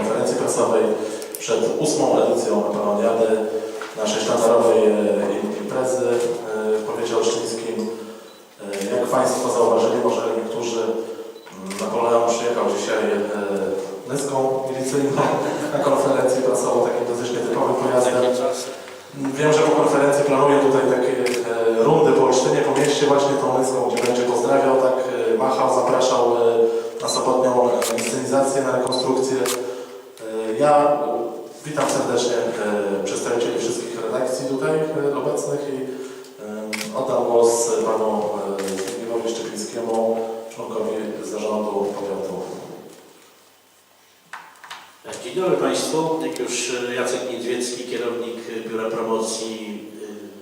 konferencji prasowej przed ósmą edycją Napoleoniady, naszej sztandarowej e, imprezy e, w powiecie olsztyńskim. E, Jak Państwo zauważyli, może niektórzy, mm, Napoleon przyjechał dzisiaj e, nyską milicyjną na konferencję prasową, takim dosyć nietypowym pojazdem. Wiem, że po konferencji planuje tutaj takie e, rundy po Olsztynie, po mieście właśnie tą nyską, gdzie będzie pozdrawiał, tak e, machał, zapraszał e, na sobotnią e, inscenizację, na rekonstrukcję. Ja e, witam serdecznie e, przedstawicieli wszystkich redakcji tutaj e, obecnych i oddam głos panu Zbigniewowi Szczepińskiemu, członkowi zarządu powiatu. Dzień dobry Państwu. Jak już Jacek Niedźwiecki, kierownik Biura Promocji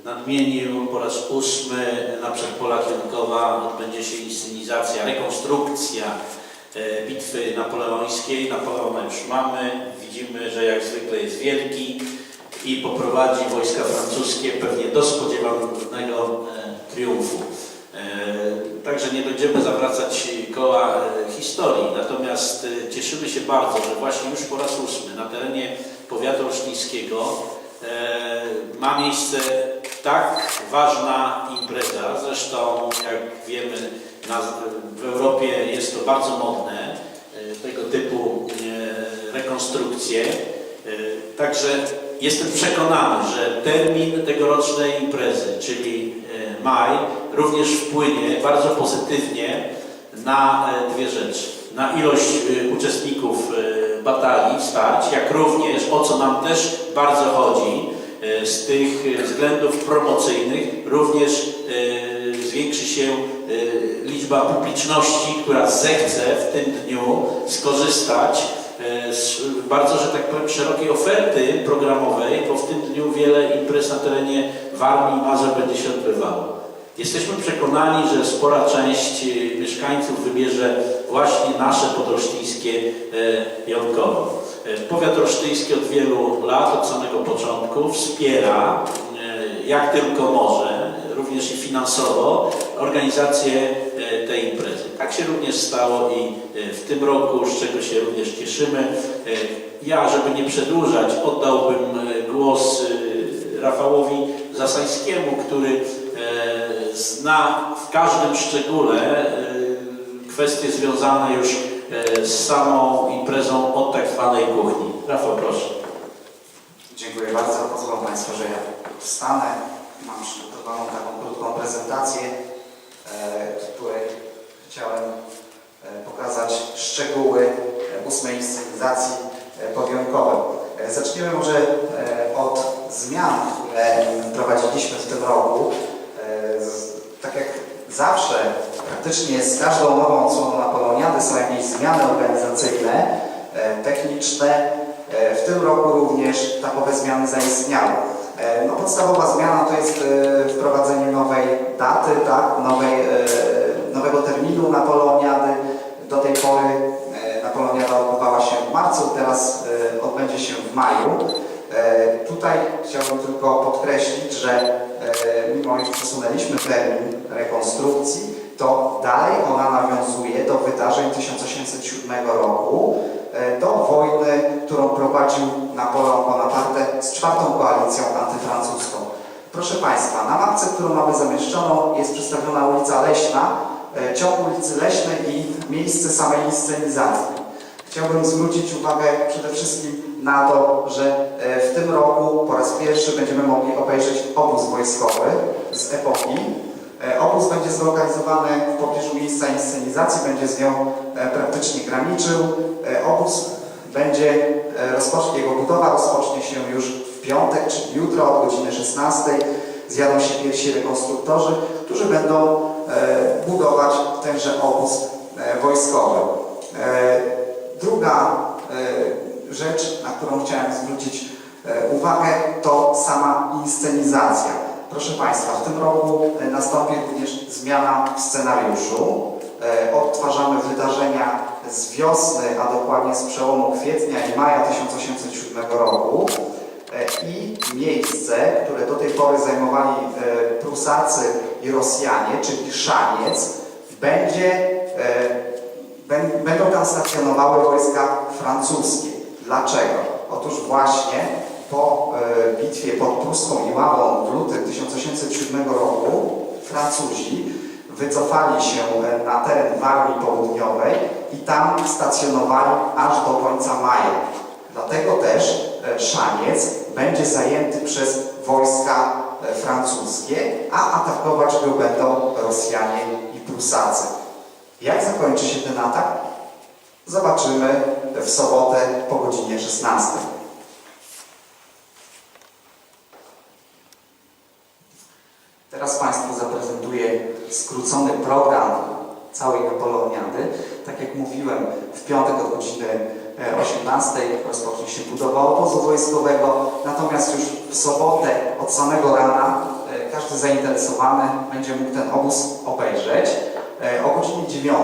nadmienił, po raz ósmy na Przedpolach Jankowa odbędzie się inscenizacja, rekonstrukcja bitwy napoleońskiej. Napoleona już mamy. Widzimy, że jak zwykle jest wielki i poprowadzi wojska francuskie pewnie do spodziewanego e, triumfu. E, Także nie będziemy zawracać koła e, historii, natomiast e, cieszymy się bardzo, że właśnie już po raz ósmy na terenie powiatu olsztyńskiego e, ma miejsce tak ważna impreza. Zresztą, jak wiemy, w Europie jest to bardzo modne, e, rekonstrukcje. E, Także jestem przekonany, że termin tegorocznej imprezy, czyli e, maj, również wpłynie bardzo pozytywnie na e, dwie rzeczy. Na ilość uczestników batalii, starć, jak również, o co nam też bardzo chodzi, z tych względów promocyjnych, również zwiększy się liczba publiczności, która zechce w tym dniu skorzystać bardzo, że tak powiem, szerokiej oferty programowej, bo w tym dniu wiele imprez na terenie Warmii i Mazur będzie się odbywało. Jesteśmy przekonani, że spora część e, mieszkańców wybierze właśnie nasze podolsztyńskie e, Jątkowo. E, Powiat olsztyński od wielu lat, od samego początku wspiera e, jak tylko może, również i finansowo, organizację e, tej imprezy. Tak się również stało i e, w tym roku, z czego się również cieszymy. E, Ja, żeby nie przedłużać, oddałbym głos Rafałowi Zasańskiemu, który zna w każdym szczególe kwestie związane już z samą imprezą od tak zwanej kuchni. Rafał, proszę. Dziękuję bardzo. Pozwolą Państwo, że ja wstanę. Mam przygotowaną taką krótką prezentację, e, w której chciałem e, pokazać szczegóły e, ósmej inscenizacji e, powiątkowej. E, Zaczniemy może e, od zmian, które prowadziliśmy w tym roku. E, Tak jak zawsze, praktycznie z każdą nową odsłoną Napoleoniady są jakieś zmiany organizacyjne, e, techniczne, E, W tym roku również takowe zmiany zaistniały. E, No, podstawowa zmiana to jest e, wprowadzenie nowej daty, tak, nowej, e, nowego terminu Napoleoniady. Do tej pory e, Napoleoniada odbywała się w marcu, teraz odbędzie się w maju. Tutaj chciałbym tylko podkreślić, że mimo iż przesunęliśmy termin rekonstrukcji, to dalej ona nawiązuje do wydarzeń 1807 roku, do wojny, którą prowadził Napoleon Bonaparte z czwartą koalicją antyfrancuską. Proszę Państwa, na mapce, którą mamy zamieszczoną jest przedstawiona ulica Leśna, e, ciąg ulicy Leśnej i miejsce samej inscenizacji. Chciałbym zwrócić uwagę przede wszystkim na to, że e, w tym roku po raz pierwszy będziemy mogli obejrzeć obóz wojskowy z epoki. E, Obóz będzie zlokalizowany w pobliżu miejsca inscenizacji, będzie z nią praktycznie graniczył. Obóz będzie, rozpocznie, jego budowa rozpocznie się już w piątek, czyli jutro od godziny 16. Zjadą się pierwsi rekonstruktorzy, którzy będą e, budować tenże obóz e, wojskowy. E, Druga e, rzecz, na którą chciałem zwrócić e, uwagę, to sama inscenizacja. Proszę Państwa, w tym roku e, nastąpi również zmiana w scenariuszu. E, Odtwarzamy wydarzenia z wiosny, a dokładnie z przełomu kwietnia i maja 1807 roku. E, I miejsce, które do tej pory zajmowali e, Prusacy i Rosjanie, czyli Szaniec, będzie, e, bę- będą tam stacjonowały wojska francuskie. Dlaczego? Otóż właśnie po bitwie pod Pruską i Ławą w lutym 1807 roku Francuzi wycofali się e, na teren Warmii Południowej i tam stacjonowali aż do końca maja. Dlatego też e, Szaniec będzie zajęty przez wojska e, francuskie, a atakować go będą Rosjanie i Prusacy. Jak zakończy się ten atak? Zobaczymy w sobotę po godzinie 16. Teraz skrócony program całej Apoloniady. Tak jak mówiłem, w piątek od godziny e, 18 rozpocznie się budowa obozu wojskowego, natomiast już w sobotę od samego rana e, każdy zainteresowany będzie mógł ten obóz obejrzeć. E, O godzinie 9,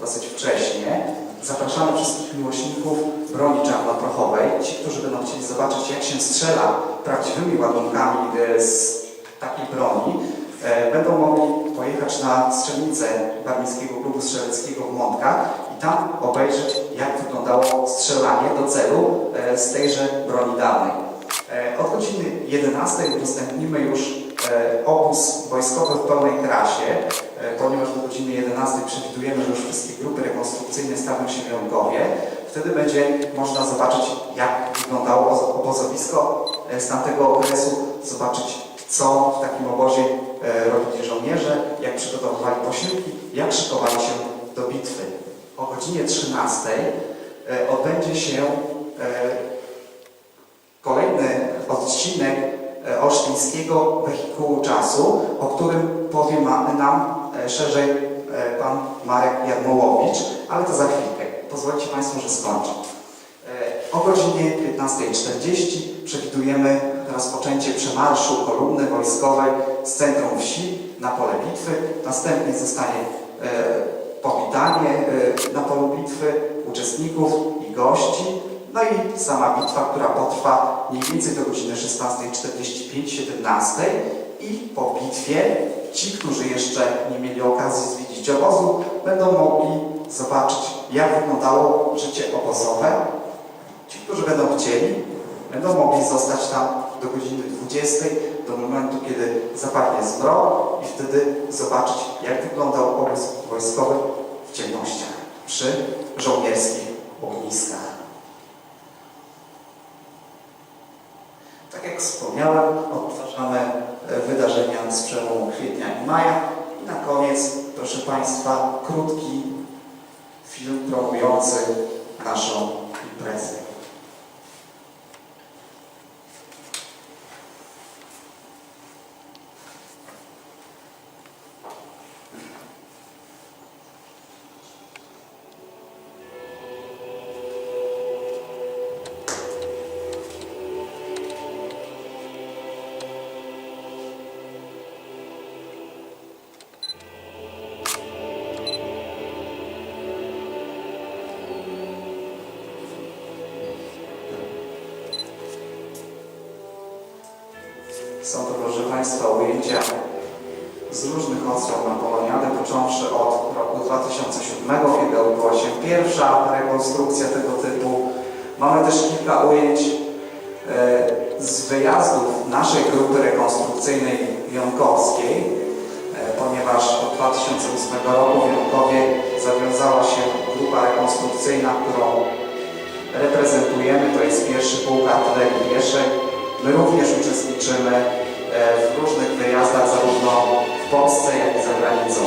dosyć wcześnie, zapraszamy wszystkich miłośników broni czarnoprochowej. Ci, którzy będą chcieli zobaczyć, jak się strzela prawdziwymi ładunkami e, z takiej broni, e, będą mogli pojechać na strzelnicę Warmińskiego Klubu Strzeleckiego w Mątkach i tam obejrzeć, jak wyglądało strzelanie do celu e, z tejże broni dawnej. E, Od godziny 11 udostępnimy już e, obóz wojskowy w pełnej krasie, e, ponieważ do godziny 11 przewidujemy, że już wszystkie grupy rekonstrukcyjne stawią się w Jąkowie. Wtedy będzie można zobaczyć, jak wyglądało ozo- obozowisko z tamtego okresu, zobaczyć, co w takim obozie robili żołnierze, jak przygotowywali posiłki, jak szykowali się do bitwy. O godzinie 13 e, odbędzie się e, kolejny odcinek e, olsztyńskiego wehikułu czasu, o którym powie nam e, szerzej e, pan Marek Jarmołowicz, ale to za chwilkę. Pozwolicie Państwo, że skończę. E, O godzinie 15.40 przewidujemy rozpoczęcie przemarszu kolumny wojskowej z centrum wsi na pole bitwy. Następnie zostanie e, powitanie e, na polu bitwy uczestników i gości. No i sama bitwa, która potrwa mniej więcej do godziny 16.45-17 i po bitwie ci, którzy jeszcze nie mieli okazji zwiedzić obozu, będą mogli zobaczyć, jak wyglądało życie obozowe. Ci, którzy będą chcieli, będą mogli zostać tam do godziny 20, do momentu, kiedy zapadnie zmrok i wtedy zobaczyć, jak wyglądał obóz wojskowy w ciemnościach przy żołnierskich ogniskach. Tak jak wspomniałem, odtwarzamy e, wydarzenia z przełomu kwietnia i maja. I na koniec, proszę Państwa, krótki film promujący naszą imprezę. Są to, proszę Państwa, ujęcia z różnych odstron na Poloniadę, począwszy od roku 2007, kiedy odbyła się pierwsza rekonstrukcja tego typu. Mamy też kilka ujęć e, z wyjazdów naszej grupy rekonstrukcyjnej jąkowskiej, e, ponieważ od 2008 roku w Jąkowie zawiązała się grupa rekonstrukcyjna, którą reprezentujemy, to jest pierwszy pułk artylerii pieszej. My również uczestniczymy e, w różnych wyjazdach zarówno w Polsce, jak i za granicą.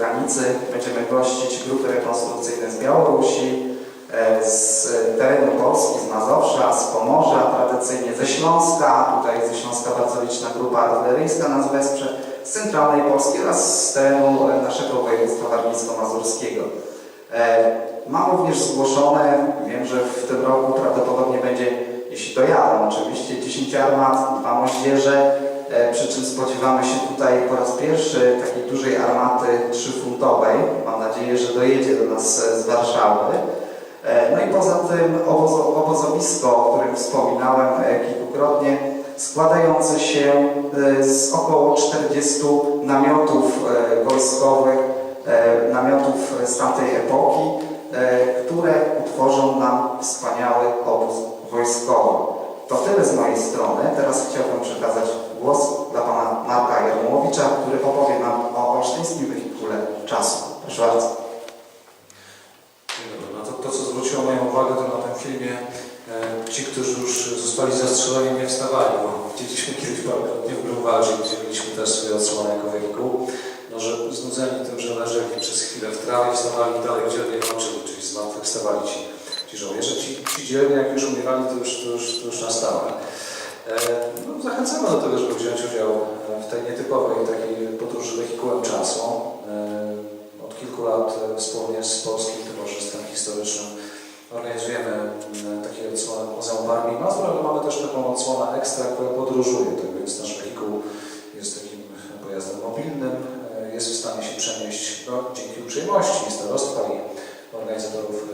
Zagranicy. Będziemy gościć grupy rekonstrukcyjne z Białorusi, e, z terenu Polski, z Mazowsza, z Pomorza, tradycyjnie ze Śląska. Tutaj ze Śląska bardzo liczna grupa artyleryjska nas wesprze, z centralnej Polski oraz z terenu e, naszego województwa warmińsko-mazurskiego. E, Mam również zgłoszone, wiem, że w tym roku prawdopodobnie będzie, jeśli dojadą oczywiście, 10 armat, dwa moździerze, przy czym spodziewamy się tutaj po raz pierwszy takiej dużej armaty trzyfuntowej. Mam nadzieję, że dojedzie do nas e, z Warszawy. E, No i poza tym obozo, obozowisko, o którym wspominałem e, kilkukrotnie, składające się e, z około 40 namiotów e, wojskowych, e, namiotów z tamtej epoki, e, które utworzą nam wspaniały obóz wojskowy. To tyle z mojej strony. Teraz chciałbym przekazać głos dla pana Marka Jarmowicza, który opowie nam o olsztyńskim wehikule czasu. Proszę bardzo. No to, to, co zwróciło moją uwagę, to na tym filmie e, ci, którzy już zostali zastrzeleni, nie wstawali, bo widzieliśmy kiedyś dni w Grunwaldzie, gdzie mieliśmy też swoje odsłony jako wehikuł, no, że znudzeni tym, że leżeli przez chwilę w trawie, wstawali dalej dzielnie walczyli, czyli zmartwychwstawali ci, ci żołnierze. Ci, ci dzielni, jak już umierali, to już, to już, to już na stałe. E, no, zachęcamy do tego, żeby wziąć udział w tej nietypowej takiej podróży wehikułem czasu. E, od kilku lat e, wspólnie z Polskim Towarzystwem Historycznym organizujemy m, takie odsłony Muzeum Warmii i Mazur, ale mamy też taką odsłonę ekstra, która podróżuje, tak więc nasz wehikuł jest takim pojazdem mobilnym, e, jest w stanie się przenieść no, dzięki uprzejmości starostwa i organizatorów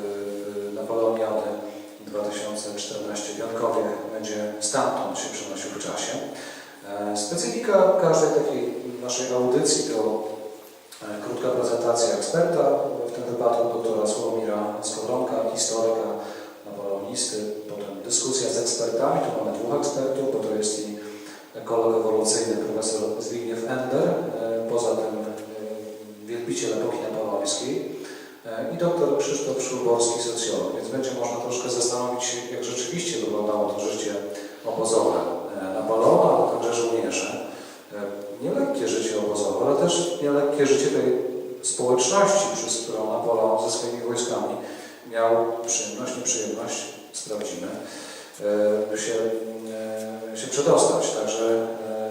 Napoleoniady 2014 w Jankowie będzie stamtąd się przenosił w czasie. E, Specyfika każdej takiej naszej audycji to E, Krótka prezentacja eksperta, w tym wypadku doktora Sławomira Skowronka, historyka, napoleonisty, potem dyskusja z ekspertami, tu mamy dwóch ekspertów, bo to jest i ekolog ewolucyjny profesor Zbigniew Ender, e, poza tym wielbiciel epoki napoleońskiej i doktor Krzysztof Szulborski, socjolog, więc będzie można troszkę zastanowić się, jak rzeczywiście wyglądało to życie obozowe e, Napoleona, ale także żołnierzy. E, Nielekkie życie obozowe, ale też nielekkie życie tej społeczności, przez którą Napoleon ze swoimi wojskami miał przyjemność, nieprzyjemność, sprawdzimy, e, się, e, się przedostać. Także e,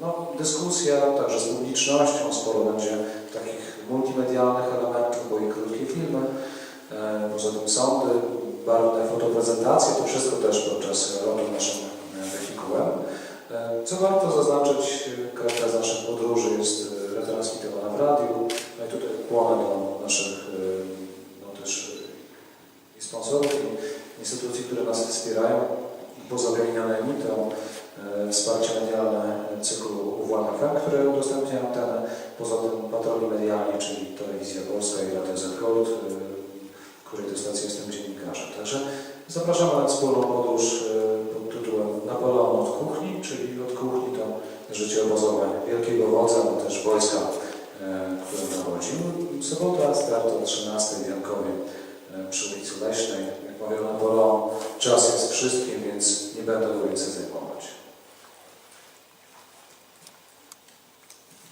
no, dyskusja, także z publicznością, sporo będzie takich multimedialnych elementów, i krótkie filmy, poza tym sądy, barwne fotoprezentacje, to wszystko też podczas lotu naszym e, wehikułem. E, Co warto zaznaczyć, każda z naszych podróży jest e, retransmitowana w radiu. No i tutaj kłonę do naszych no też i sponsorów, i instytucji, które nas wspierają. Poza wymienionymi to wsparcie medialne cyklu UWAN FM, które udostępnia antenę. Poza tym patroni medialni, czyli Telewizja Polska i Radio Z Gold, e, której to stacji jestem dziennikarzem. Także zapraszamy na wspólną podróż e, pod tytułem Napoleon od kuchni, czyli od kuchni to życie obozowe wielkiego wodza, ale też wojska, e, które nawodził. Sobota, start o 13 w Jankowie e, przy ulicy Leśnej. Jak mówił Napoleon, czas jest wszystkim, więc nie będę go więcej zajmować.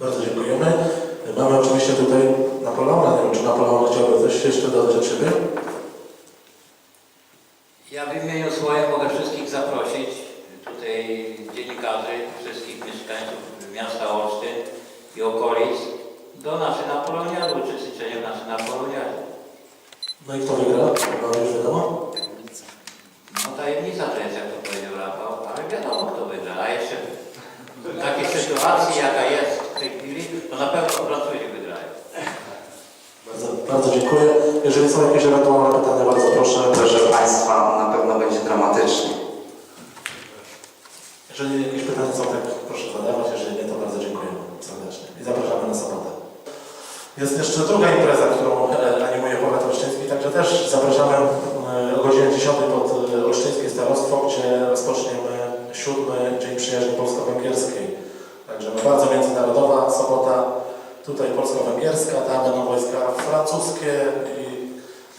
Bardzo dziękujemy. Mamy oczywiście tutaj Napoleona. Nie wiem, czy Napoleon chciałby coś jeszcze dodać od siebie? Ja w imieniu swoim mogę wszystkich zaprosić, tutaj dziennikarzy, wszystkich mieszkańców miasta Olsztyn i okolic do naszej Napoleoniady, uczestniczenia w naszej Napoleoniadzie. No i kto wygra? Chyba już wiadomo. No tajemnica to jest, jak to powiedział Rafał, ale wiadomo kto wygra, a jeszcze w takiej sytuacji jaka jest w tej chwili, to na pewno Francuzi wygrają. Bardzo, dziękuję. Jeżeli są jakieś ewentualne pytania, bardzo proszę. Proszę Państwa, na pewno będzie dramatycznie. Jeżeli jakieś pytania są, tak proszę zadawać. Jeżeli nie, to bardzo dziękujemy serdecznie. I zapraszamy na sobotę. Jest jeszcze druga impreza, którą e, animuje powiat olsztyński, także też zapraszamy e, o godzinie 10 pod e, Olsztyńskie Starostwo, gdzie rozpoczniemy siódmy Dzień Przyjaźni Polsko-Węgierskiej. Także bardzo międzynarodowa sobota, tutaj polsko-węgierska, tam będą wojska francuskie i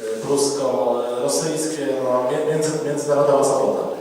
e, prusko-rosyjskie, no, między, międzynarodowa sobota.